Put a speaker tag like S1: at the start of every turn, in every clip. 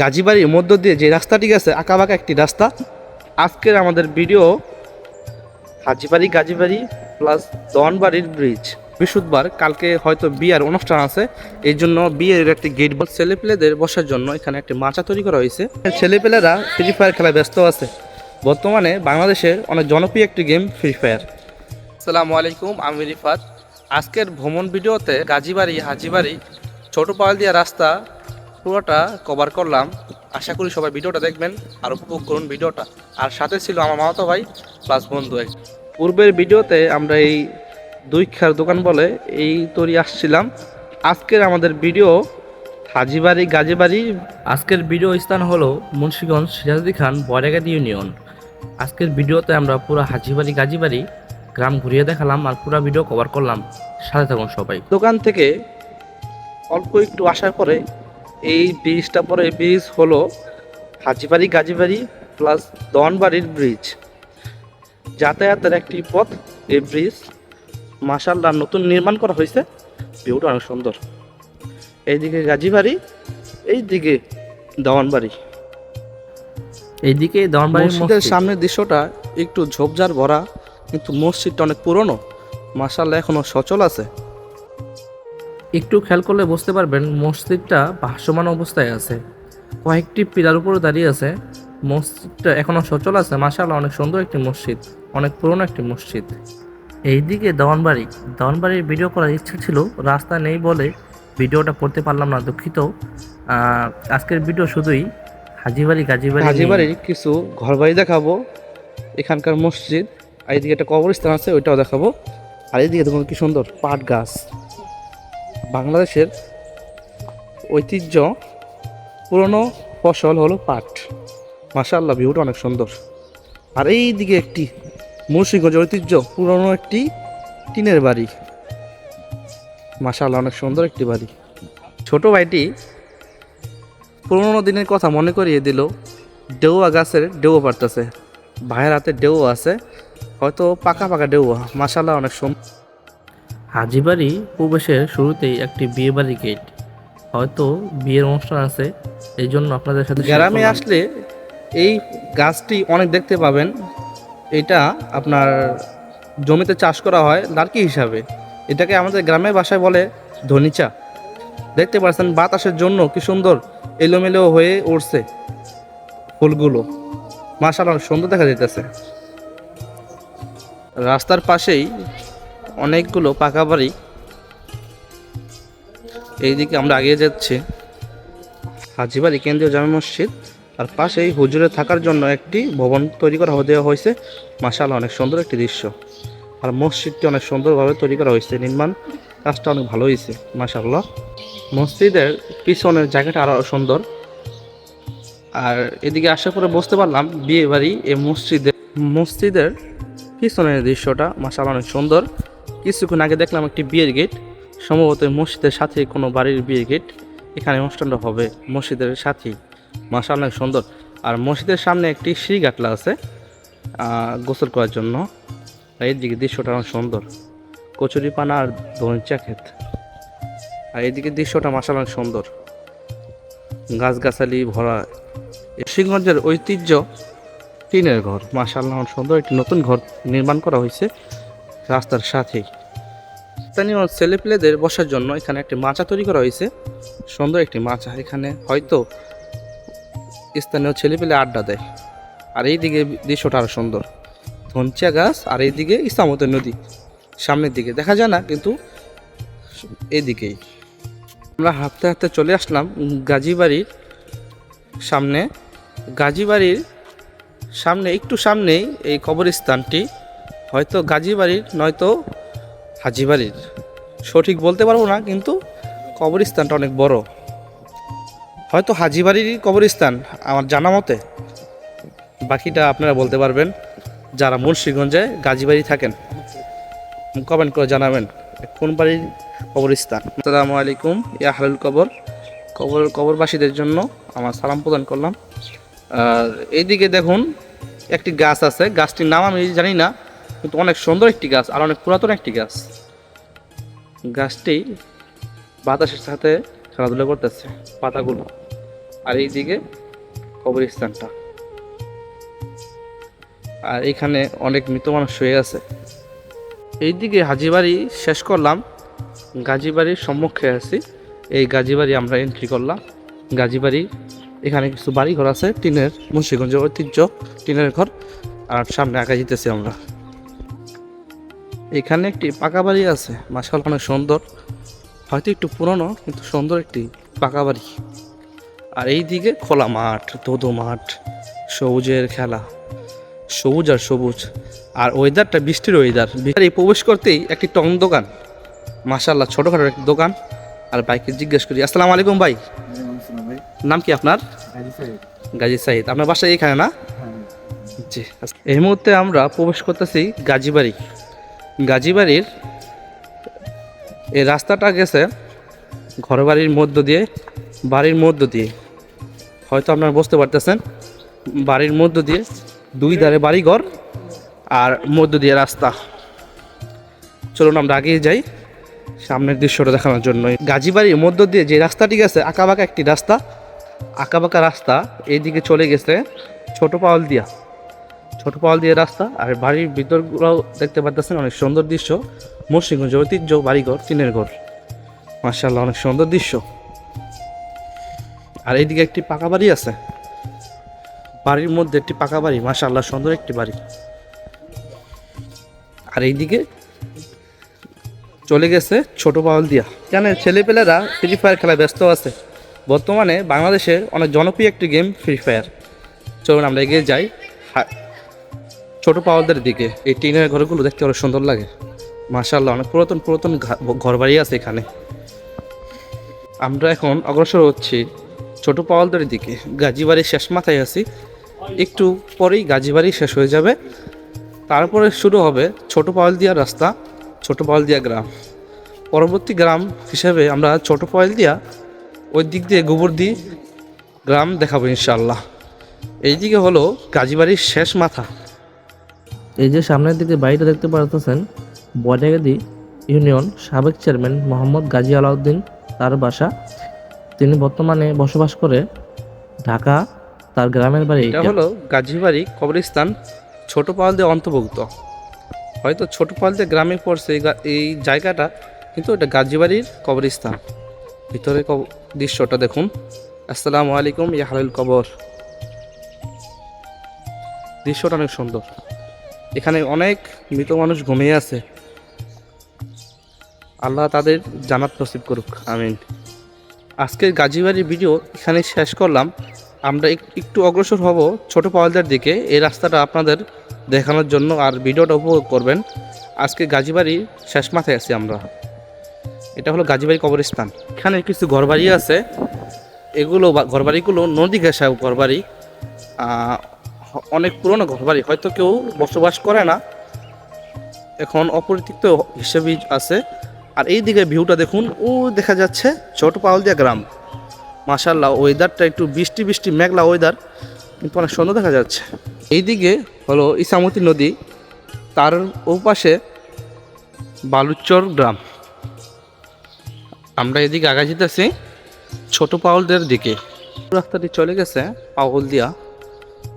S1: গাজীবাড়ির মধ্য দিয়ে যে রাস্তাটি গেছে, আঁকাবাঁকা একটি রাস্তা। আজকের আমাদের ভিডিও হাজিবাড়ি গাজীবাড়ি প্লাস দনবাড়ির ব্রিজ বৃহস্পতিবার, কালকে হয়তো বিয়ের অনুষ্ঠান আছে। এই জন্য বিয়ের একটি গেট বল ছেলেপেলেদের বসার জন্য এখানে একটি মাচা তৈরি করা হয়েছে। ছেলেপেলেরা ফ্রি ফায়ার খেলায় ব্যস্ত আছে। বর্তমানে বাংলাদেশের অনেক জনপ্রিয় একটি গেম ফ্রি ফায়ার আসসালামু আলাইকুম, আমি রিফাত। আজকের ভ্রমণ ভিডিওতে গাজীবাড়ি, হাজিবাড়ি ছোট পাল দিয়া রাস্তা পুরোটা কভার করলাম। আশা করি সবাই ভিডিওটা দেখবেন আর উপভোগ করুন ভিডিওটা। আর সাথে ছিল আমার মামাতো ভাই প্লাস বন্ধু এক। পূর্বের ভিডিওতে আমরা এই দুই খার দোকান বলে এই তৈরি আসছিলাম। আজকের আমাদের ভিডিও হাজিবাড়ি গাজীবাড়ি। আজকের ভিডিও স্থান হলো মুন্সীগঞ্জ সিরাজদি খান বয়রাগাদ ইউনিয়ন। আজকের ভিডিওতে আমরা পুরো হাজিবাড়ি গাজীবাড়ি গ্রাম ঘুরিয়ে দেখালাম আর পুরো ভিডিও কভার করলাম। সাথে থাকুন সবাই। দোকান থেকে অল্প একটু আসার পরে এই ব্রিজটা পরে ব্রিজ হলো হাজিবাড়ি গাজীবাড়ি প্লাস দনবাড়ির ব্রিজ যাতায়াতের একটি পথ এই ব্রিজ মাসাল্লাহ নতুন নির্মাণ করা হয়েছে। ভিউটা অনেক সুন্দর। এইদিকে গাজীবাড়ি এইদিকে দেওয়ানবাড়ি
S2: এইদিকে দনবাড়ির
S1: মসজিদের সামনের দৃশ্যটা একটু ঝোপঝাড় ভরা কিন্তু মসজিদটা অনেক পুরনো। মাসাল্লাহ এখনও সচল আছে।
S2: একটু খেয়াল করলে বুঝতে পারবেন মসজিদটা ভাসমান অবস্থায় আছে। কয়েকটি পিলার উপরে দাঁড়িয়ে আছে। মসজিদটা এখনও সচল আছে। মাশাআল্লাহ, অনেক সুন্দর একটি মসজিদ, অনেক পুরনো একটি মসজিদ। এইদিকে দেওয়ানবাড়ি দেওয়ানবাড়ির ভিডিও করার ইচ্ছা ছিল, রাস্তা নেই বলে ভিডিওটা করতে পারলাম না, দুঃখিত। আজকের ভিডিও শুধুই হাজিবাড়ি, গাজীবাড়ি।
S1: হাজিবাড়ির কিছু ঘরবাড়ি দেখাবো, এখানকার মসজিদ, আর এইদিকে একটা কবরস্থান আছে, ওইটাও দেখাবো। আর এইদিকে দেখুন কি সুন্দর পাট গাছ। বাংলাদেশের ঐতিহ্য পুরনো ফসল হলো পাট। মাশাআল্লাহ ভিউটা অনেক সুন্দর। আর এইদিকে একটি মুন্সিগঞ্জের ঐতিহ্য, পুরনো একটি টিনের বাড়ি। মাশাআল্লাহ, অনেক সুন্দর একটি বাড়ি। ছোট ভাইটি পুরোনো দিনের কথা মনে করিয়ে দিল, ডেউয়া গাছের ডেউয়া পারতেছে ভাইয়ের হাতে ডেউয়া আছে, হয়তো পাকা পাকা ডেউয়া মাসাল্লাহ অনেক সুন্দর
S2: হাজিবাড়ি প্রবেশের শুরুতেই একটি বিয়ে বাড়ি গেট। হয়তো বিয়ের অনুষ্ঠান আছে এই জন্য আপনাদের সাথে
S1: গ্রামে আসলে এই গাছটি অনেক দেখতে পাবেন। এটা আপনার জমিতে চাষ করা হয় লার্কি হিসাবে। এটাকে আমাদের গ্রামের ভাষায় বলে ধনিচা দেখতে পাচ্ছেন বাতাসের জন্য কি সুন্দর এলোমেলো হয়ে উঠছে ফুলগুলো। মাসাল অনেক সুন্দর দেখা যাইতেছে। রাস্তার পাশেই অনেকগুলো পাকা বাড়ি। এইদিকে আমরা এগিয়ে যাচ্ছি। হাজিবাড়ি কেন্দ্রীয় জামে মসজিদ। আর পাশেই হুজুরে থাকার জন্য একটি ভবন তৈরি করা দেওয়া হয়েছে। মাসাল অনেক সুন্দর একটি দৃশ্য। আর মসজিদটি অনেক সুন্দরভাবে তৈরি করা হয়েছে। নির্মাণ কাজটা অনেক ভালো হয়েছে মাসাল্লাহ মসজিদের পিছনের জায়গাটা আরও সুন্দর। আর এদিকে আসার পরে বুঝতে পারলাম বিয়ে বাড়ি এই মসজিদের মসজিদের পিছনের দৃশ্যটা মাসাল অনেক সুন্দর। কিছুক্ষণ আগে দেখলাম একটি বিয়ের গেট, সম্ভবত মসজিদের সাথে কোনো বাড়ির বিয়ের গেট। এখানে অনুষ্ঠানটা হবে মসজিদের সাথেই। মাসা অনেক সুন্দর। আর মসজিদের সামনে একটি সিঁড়ি গাটলা আছে গোসল করার জন্য। এইদিকে দৃশ্যটা অনেক সুন্দর। কচুরি পানা আর ধনিচা ক্ষেত। আর এইদিকে দৃশ্যটা মাসাল অনেক সুন্দর। গাছগাছালি ভরা। সিংহগঞ্জের ঐতিহ্য টিনের ঘর। মাসাল্লাহ সুন্দর। একটি নতুন ঘর নির্মাণ করা হয়েছে। রাস্তার সাথেই। স্থানীয় ছেলেপেলেদের বসার জন্য এখানে একটি মাচা তৈরি করা হয়েছে। সুন্দর একটি মাচা। এখানে হয়তো স্থানীয় ছেলেপেলে আড্ডা দেয়। আর এইদিকে দৃশ্যটা আরও সুন্দর। ধনচিয়া গাছ আর এইদিকে ইসলামতের নদী। সামনের দিকে। দেখা যায় না, কিন্তু এইদিকেই। আমরা হাঁটতে হাঁটতে চলে আসলাম গাজীবাড়ির সামনে। গাজীবাড়ির সামনে, একটু সামনেই এই কবরস্থানটি। হয়তো গাজীবাড়ির, নয়তো হাজিবাড়ির। সঠিক বলতে পারব না, কিন্তু কবরস্থানটা অনেক বড়। হয়তো হাজিবাড়ির কবরস্থান, আমার জানা মতে। বাকিটা আপনারা বলতে পারবেন, যারা মুন্সিগঞ্জে গাজীবাড়ি থাকেন। কমেন্ট করে জানাবেন, কোন বাড়ির কবরস্থান। আসসালামু আলাইকুম ইয়াহরুল কবর। কবর, কবরবাসীদের জন্য আমার সালাম প্রদান করলাম। আর এইদিকে দেখুন, একটি গাছ আছে, গাছটির নাম আমি জানি না। কিন্তু অনেক সুন্দর একটি গাছ আর অনেক পুরাতন একটি গাছ। গাছটি বাতাসের সাথে খেলাধুলা করতেছে, পাতাগুলো। আর এইদিকে কবরস্থানটা। আর এখানে অনেক মৃত মানুষ শুয়ে আছে। এইদিকে হাজিবাড়ি শেষ করলাম। গাজীবাড়ির সম্মুখে আছি। এই গাজীবাড়ি আমরা এন্ট্রি করলাম। গাজীবাড়ি, এখানে কিছু বাড়ি ঘর আছে, টিনের মুন্সিগঞ্জের ঐতিহ্য, টিনের ঘর। আর সামনে আঁকা যেতেছি আমরা। এখানে একটি পাকা বাড়ি আছে। মাসাল অনেক সুন্দর। হয়তো একটু পুরনো কিন্তু সুন্দর একটি পাকা বাড়ি। আর এই দিকে খোলা মাঠ ধোধো মাঠ সবুজের খেলা। সবুজ আর সবুজ। আর ওয়েদারটা বৃষ্টির ওয়েদার এই প্রবেশ করতেই একটি টং দোকান। মাশাল্লাহ ছোটোখাটো একটি দোকান। আর বাইকে জিজ্ঞেস করি আসসালামু আলাইকুম ভাই।
S3: ভাই
S1: নাম কি আপনার? গাজী সাইদ আপনার বাসা এখানে না? জি। এই মুহূর্তে আমরা প্রবেশ করতেছি গাজীবাড়ি গাজীবাড়ির এই রাস্তাটা গেছে ঘরবাড়ির মধ্য দিয়ে, বাড়ির মধ্য দিয়ে। হয়তো আপনারা বুঝতে পারতেছেন, বাড়ির মধ্য দিয়ে দুই ধারে বাড়িঘর আর মধ্য দিয়ে রাস্তা। চলুন আমরা আগিয়ে যাই সামনের দৃশ্যটা দেখানোর জন্য গাজীবাড়ির মধ্য দিয়ে যে রাস্তাটি গেছে, আঁকাবাঁকা একটি রাস্তা। আঁকাবাঁকা রাস্তা, এইদিকে চলে গেছে ছোট পাওয়াল দিয়া। ছোট পাওয়াল দিয়ে রাস্তা আর বাড়ির ভিতরগুলোও দেখতে পাচ্ছেন অনেক সুন্দর দৃশ্য। মুর্শিগঞ্জ ঐতিহ্য, বাড়িঘর, টিনের ঘর। মার্শাল্লাহ অনেক সুন্দর দৃশ্য। আর এইদিকে একটি পাকা বাড়ি আছে। বাড়ির মধ্যে একটি পাকা বাড়ি মার্শাল্লাহ সুন্দর একটি বাড়ি। আর এইদিকে চলে গেছে ছোট পাওয়াল দিয়া। এখানে ছেলেপেলেরা ফ্রি ফায়ার খেলায় ব্যস্ত আছে। বর্তমানে বাংলাদেশের অনেক জনপ্রিয় একটি গেম ফ্রি ফায়ার চলুন আমরা এগিয়ে যাই। ছোট পাওয়ালদের দিকে, এই টিনের ঘরগুলো দেখতে অনেক সুন্দর লাগে। মার্শাল্লাহ অনেক পুরাতন পুরাতন ঘরবাড়ি আছে এখানে। আমরা এখন অগ্রসর হচ্ছি ছোট পাওয়ালদের দিকে। গাজীবাড়ির শেষ মাথায় আছি। একটু পরেই গাজীবাড়ি শেষ হয়ে যাবে। তারপরে শুরু হবে ছোট পাওয়ালদিয়া রাস্তা, ছোট পাওয়ালদিয়া গ্রাম। পরবর্তী গ্রাম হিসেবে আমরা ছোট পাওয়ালদিয়া, ওই দিক দিয়ে গোবর দিয়ে গ্রাম দেখাবো ইনশাল্লাহ এইদিকে হলো গাজীবাড়ির শেষ মাথা।
S2: এই যে সামনের দিকে বাড়িটা দেখতে পারতেছেন বজাগাদি ইউনিয়ন সাবেক চেয়ারম্যান মোহাম্মদ গাজী আলাউদ্দিন তার বাসা। তিনি বর্তমানে বসবাস করে ঢাকা তার গ্রামের বাড়ি
S1: এটা। হলো গাজীবাড়ি কবরস্থান ছোট পালদের অন্তর্ভুক্ত। হয়তো ছোট পালদের গ্রামে পড়ছে এই এই জায়গাটা কিন্তু এটা গাজীবাড়ির কবরস্থান। ভিতরে দৃশ্যটা দেখুন। আসসালামু আলাইকুম ইয়া হালাল কবর। দৃশ্যটা অনেক সুন্দর। এখানে অনেক মৃত মানুষ ঘুমিয়ে আছে। আল্লাহ তাদের জানাত নসিব করুক, আমিন। আজকের গাজীবাড়ির ভিডিও এখানে শেষ করলাম। আমরা এক- একটু অগ্রসর হব ছোট পাওয়ালদের দিকে। এই রাস্তাটা আপনাদের দেখানোর জন্য আর ভিডিওটা উপভোগ করবেন। আজকে গাজীবাড়ির শেষ মাথায় আছি আমরা। এটা হলো গাজীবাড়ি কবরস্থান। এখানে কিছু ঘরবাড়ি আছে। এগুলো ঘরবাড়িগুলো নদী ঘেঁষা ঘরবাড়ি। অনেক পুরনো ঘরবাড়ি, হয়তো কেউ বসবাস করে না। এখন অপরিচিত হিসেবেই আছে। আর এই দিকে ভিউটা দেখুন, ও দেখা যাচ্ছে ছোট পাওয়ালদিয়া গ্রাম। মাশাল্লাহ ওয়েদারটা একটু বৃষ্টি বৃষ্টি, মেঘলা ওয়েদার কিন্তু অনেক সুন্দর দেখা যাচ্ছে। এইদিকে হলো ইসামতি নদী, তার ওপাশে বালুচর গ্রাম। আমরা এদিকে আগা যেতেছি ছোট পাউলদের দিকে। রাস্তাটি চলে গেছে পাউল দিয়া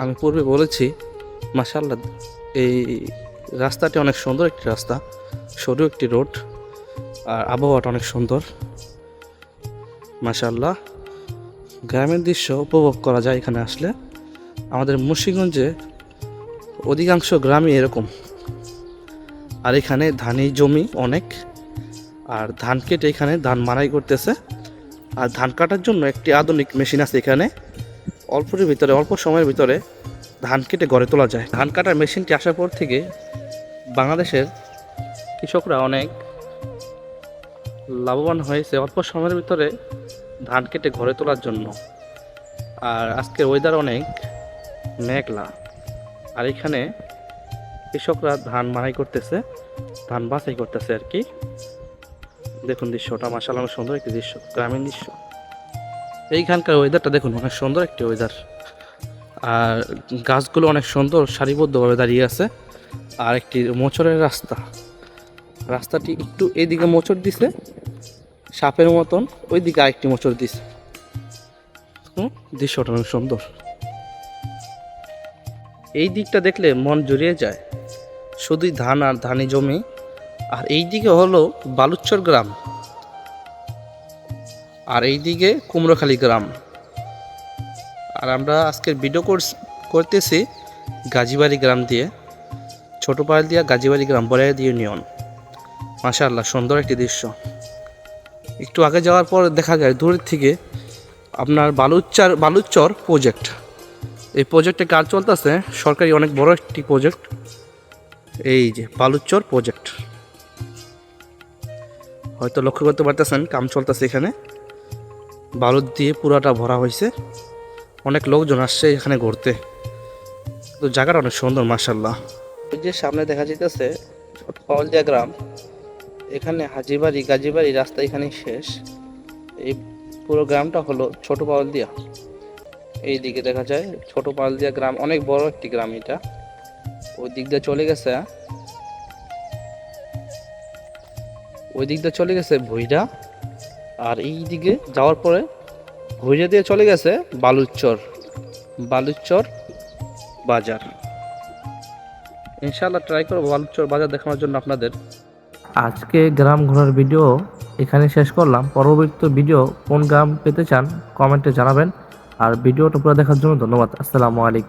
S1: আমি পূর্বে বলেছি মাশাল্লাহ এই রাস্তাটি অনেক সুন্দর একটি রাস্তা, সরু একটি রোড, আর আবহাওয়াটা অনেক সুন্দর। মাশাল্লাহ গ্রামের দৃশ্য উপভোগ করা যায় এখানে আসলে। আমাদের মুন্সিগঞ্জে অধিকাংশ গ্রামই এরকম। আর এখানে ধানি জমি অনেক, আর ধান কেটে এখানে ধান মারাই করতেছে। আর ধান কাটার জন্য একটি আধুনিক মেশিন আছে এখানে। অল্পের ভিতরে, অল্প সময়ের ভিতরে ধান কেটে গড়ে তোলা যায়। ধান কাটার মেশিনটি আসার পর থেকে বাংলাদেশের কৃষকরা অনেক লাভবান হয়েছে অল্প সময়ের ভিতরে ধান কেটে ঘরে তোলার জন্য। আর আজকের ওয়েদার অনেক মেঘলা। আর এখানে কৃষকরা ধান মারাই করতেছে, ধান বাছাই করতেছে আর কি। দেখুন দৃশ্যটা মাসাল অনেক সুন্দর একটি দৃশ্য, গ্রামীণ দৃশ্য। এইখানকার ওয়েদারটা দেখুন, অনেক সুন্দর একটি ওয়েদার আর গাছগুলো অনেক সুন্দর, সারিবদ্ধভাবে দাঁড়িয়ে আছে। আর একটি মোচরের রাস্তা। রাস্তাটি একটু এইদিকে মোচড় দিছে, সাপের মতন ওই দিকে আরেকটি মোচড় দিছে। দৃশ্যটা অনেক সুন্দর। এই দিকটা দেখলে মন জুড়িয়ে যায়। শুধুই ধান আর ধানি জমি। আর এই দিকে হলো বালুচ্চর গ্রাম। আর এই দিকে কুমড়োখালি গ্রাম। আর আমরা আজকের ভিডিও কোর্স করতেছি গাজীবাড়ি গ্রাম দিয়ে। ছোটো পাহাড় দিয়া গাজীবাড়ি গ্রাম বলাই দিয়ে ইউনিয়ন। মাশাআল্লাহ, সুন্দর একটি দৃশ্য। একটু আগে যাওয়ার পর দেখা যায় দূরের থেকে আপনার বালুচর বালুচর প্রজেক্ট এই প্রজেক্টে কাজ চলতেছে, সরকারি অনেক বড় একটি প্রজেক্ট এই যে বালুচর প্রজেক্ট হয়তো লক্ষ্য করতে পারতেছেন, কাম চলতেছে এখানে। বালুর দিয়ে পুরাটা ভরা হয়েছে। অনেক লোকজন আসছে এখানে ঘুরতে। তো জায়গাটা অনেক সুন্দর মার্শাল্লাহ ওই যে সামনে দেখা যাইতেছে ছোট পাওয়ালদিয়া গ্রাম। এখানে হাজিবাড়ি, গাজীবাড়ি রাস্তা এখানেই শেষ। এই পুরো গ্রামটা হলো ছোট পাওয়ালদিয়া এই দিকে দেখা যায় ছোট পাওয়ালদিয়া গ্রাম, অনেক বড় একটি গ্রাম এটা। ওই দিক দিয়ে চলে গেছে। ওই দিক দিয়ে চলে গেছে ভুইরা আর এই দিকে যাওয়ার পরে ভুইরা দিয়ে চলে গেছে বালুচর বালুচর বাজার। ইনশাল্লাহ ট্রাই করব বালুচর বাজার দেখানোর জন্য আপনাদের।
S2: আজকে গ্রাম ঘোরার ভিডিও এখানে শেষ করলাম। পরবর্তী ভিডিও কোন গ্রাম পেতে চান কমেন্টে জানাবেন। আর ভিডিওটা পুরো দেখার জন্য ধন্যবাদ। আসসালামু আলাইকুম।